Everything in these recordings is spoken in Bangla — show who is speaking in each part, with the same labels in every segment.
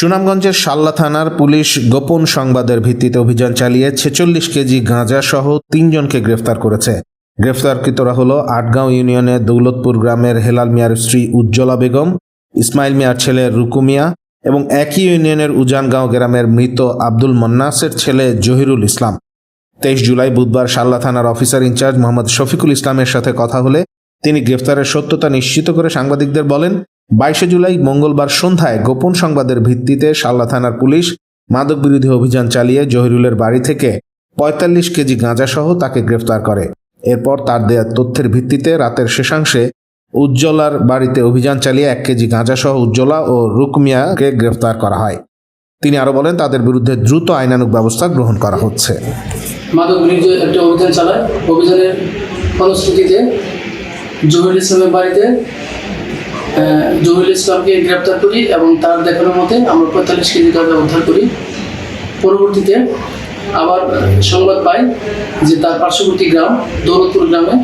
Speaker 1: সুনামগঞ্জের শাল্লা থানার পুলিশ গোপন সংবাদের ভিত্তিতে অভিযান চালিয়ে ছেচল্লিশ কেজি গাঁজা সহ তিনজনকে গ্রেফতার করেছে। গ্রেফতারকৃতরা হল আটগাঁও ইউনিয়নের দৌলতপুর গ্রামের হেলাল মিয়ার স্ত্রী উজ্জ্বলা বেগম, ইসমাইল মিয়ার ছেলে রুকু মিয়া এবং একই ইউনিয়নের উজানগাঁও গ্রামের মৃত আব্দুল মন্নাসের ছেলে জহিরুল ইসলাম। তেইশ জুলাই বুধবার শাল্লা থানার অফিসার ইনচার্জ মোহাম্মদ শফিকুল ইসলামের সাথে কথা হলে তিনি গ্রেফতারের সত্যতা নিশ্চিত করে সাংবাদিকদের বলেন বাইশে জুলাই মঙ্গলবার সন্ধ্যায় গোপন সংবাদের ভিত্তিতে শাল্লা থানার পুলিশ মাদক বিরোধী অভিযান চালিয়ে জহিরুলের বাড়ি থেকে পঁয়তাল্লিশ কেজি গাঁজাসহ তাকে গ্রেফতার করে। এরপর তার দেয়া তথ্যের ভিত্তিতে রাতের শেষাংশে উজ্জ্বলার বাড়িতে অভিযান চালিয়ে এক কেজি গাঁজাসহ উজ্জ্বলা ও রুকমিয়াকে গ্রেফতার করা হয়। তিনি আরও বলেন, তাদের বিরুদ্ধে দ্রুত আইনানুগ ব্যবস্থা গ্রহণ করা হচ্ছে।
Speaker 2: মাদক বিরুদ্ধে একটা অভিযান চালায়। অভিযানের ফলশ্রুতিতে জহিরুল ইসলামের বাড়িতে জহিরুল ইসলামকে গ্রেপ্তার করি এবং তার দেখানোর মতে আমরা পঁয়তাল্লিশ কেজি গাঁজা উদ্ধার করি। পরবর্তীতে আবার সংবাদ পাই যে তার পার্শ্ববর্তী গ্রাম, দৌলতপুর গ্রামে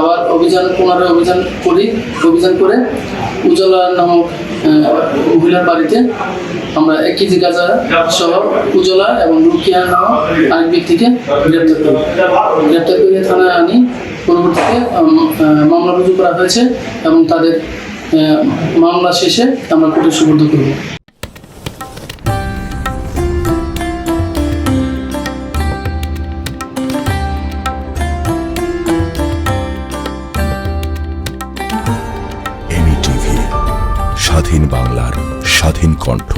Speaker 2: আবার অভিযান, পুনরায় অভিযান করি, অভিযান করে উজ্জ্বলা নামক মহিলার বাড়িতে আমরা এক কেজি গাঁজা সহ উজ্জ্বলা এবং রুকিয়া নামক আরেক ব্যক্তিকে গ্রেপ্তার করি। গ্রেপ্তার করে থানায় আনি। পরবর্তীতে মামলা রুজু করা হয়েছে এবং তাদের মামলা শেষে আমরা কোর্টে সুপর্দ করব।
Speaker 3: স্বাধীন বাংলার স্বাধীন কণ্ঠ।